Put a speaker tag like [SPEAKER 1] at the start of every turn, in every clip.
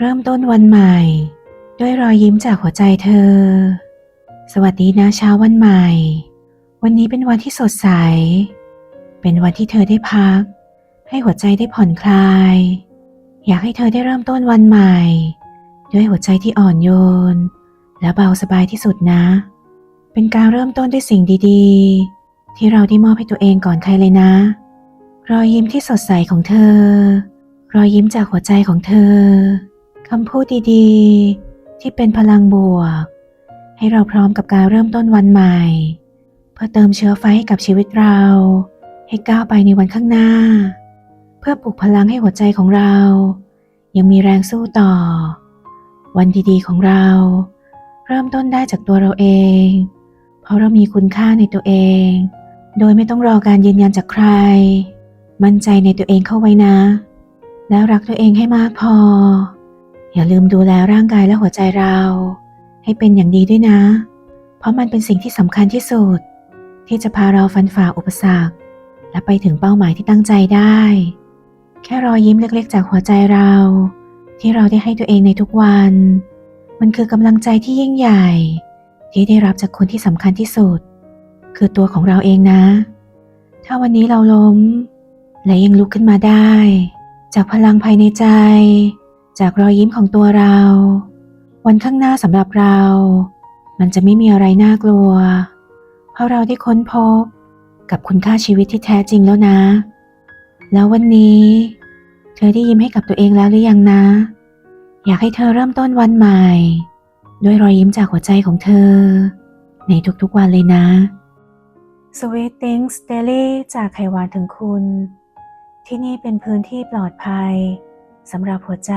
[SPEAKER 1] เริ่มต้นวันใหม่ ด้วยรอยยิ้มจากหัวใจเธอ สวัสดีนะเช้าวันใหม่ วันนี้เป็นวันที่สดใส เป็นวันที่เธอได้พัก ให้หัวใจได้ผ่อนคลาย อยากให้เธอได้เริ่มต้นวันใหม่ ด้วยหัวใจที่อ่อนโยน และเบาสบายที่สุดนะ เป็นการเริ่มต้นด้วยสิ่งดีๆ ที่เราได้มอบให้ตัวเองก่อนใครเลยนะ รอยยิ้มที่สดใสของเธอ รอยยิ้มจากหัวใจของเธอ คำพูดดีๆ ที่เป็นพลังบวก ให้เราพร้อมกับการเริ่มต้นวันใหม่ เพื่อเติมเชื้อไฟให้กับชีวิตเรา ให้ก้าวไปในวันข้างหน้า เพื่อปลุกพลังให้หัวใจของเรา ยังมีแรงสู้ต่อ วันดีๆของเรา เริ่มต้นได้จากตัวเราเอง เพราะเรามีคุณค่าในตัวเอง โดยไม่ต้องรอการยืนยันจากใคร มั่นใจในตัวเองเข้าไว้นะ แล้วรักตัวเองให้มากพอ อย่าลืมดูแลร่างกายและหัวใจเรา ให้เป็นอย่างดีด้วยนะ เพราะมันเป็นสิ่งที่สำคัญที่สุด ที่จะพาเราฟันฝ่าอุปสรรค และไปถึงเป้าหมายที่ตั้งใจได้ แค่รอยยิ้มเล็กๆ จากหัวใจเรา ที่เราได้ให้ตัวเองในทุกวัน มันคือกำลังใจที่ยิ่งใหญ่ ที่ได้รับจากคนที่สำคัญที่สุด คือตัวของเราเองนะ ถ้าวันนี้เราล้ม และยังลุกขึ้นมาได้ จากพลังภายในใจ จากรอยยิ้มของตัวเรา วันข้างหน้าสำหรับเรา มันจะไม่มีอะไรน่ากลัว เพราะเราได้ค้นพบกับคุณค่าชีวิตที่แท้จริงแล้วนะ แล้ววันนี้ เธอได้ยิ้มให้กับตัวเองแล้วหรือยังนะ อยากให้เธอเริ่มต้นวันใหม่ ด้วยรอยยิ้มจากหัวใจของเธอ ในทุกๆวันเลยนะ Sweet Things Daily จากไขวานถึงคุณ ที่นี่เป็นพื้นที่ปลอดภัย สำหรับหัวใจ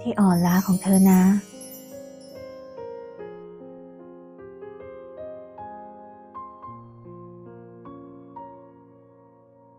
[SPEAKER 1] ที่อ่อนล้าของเธอนะ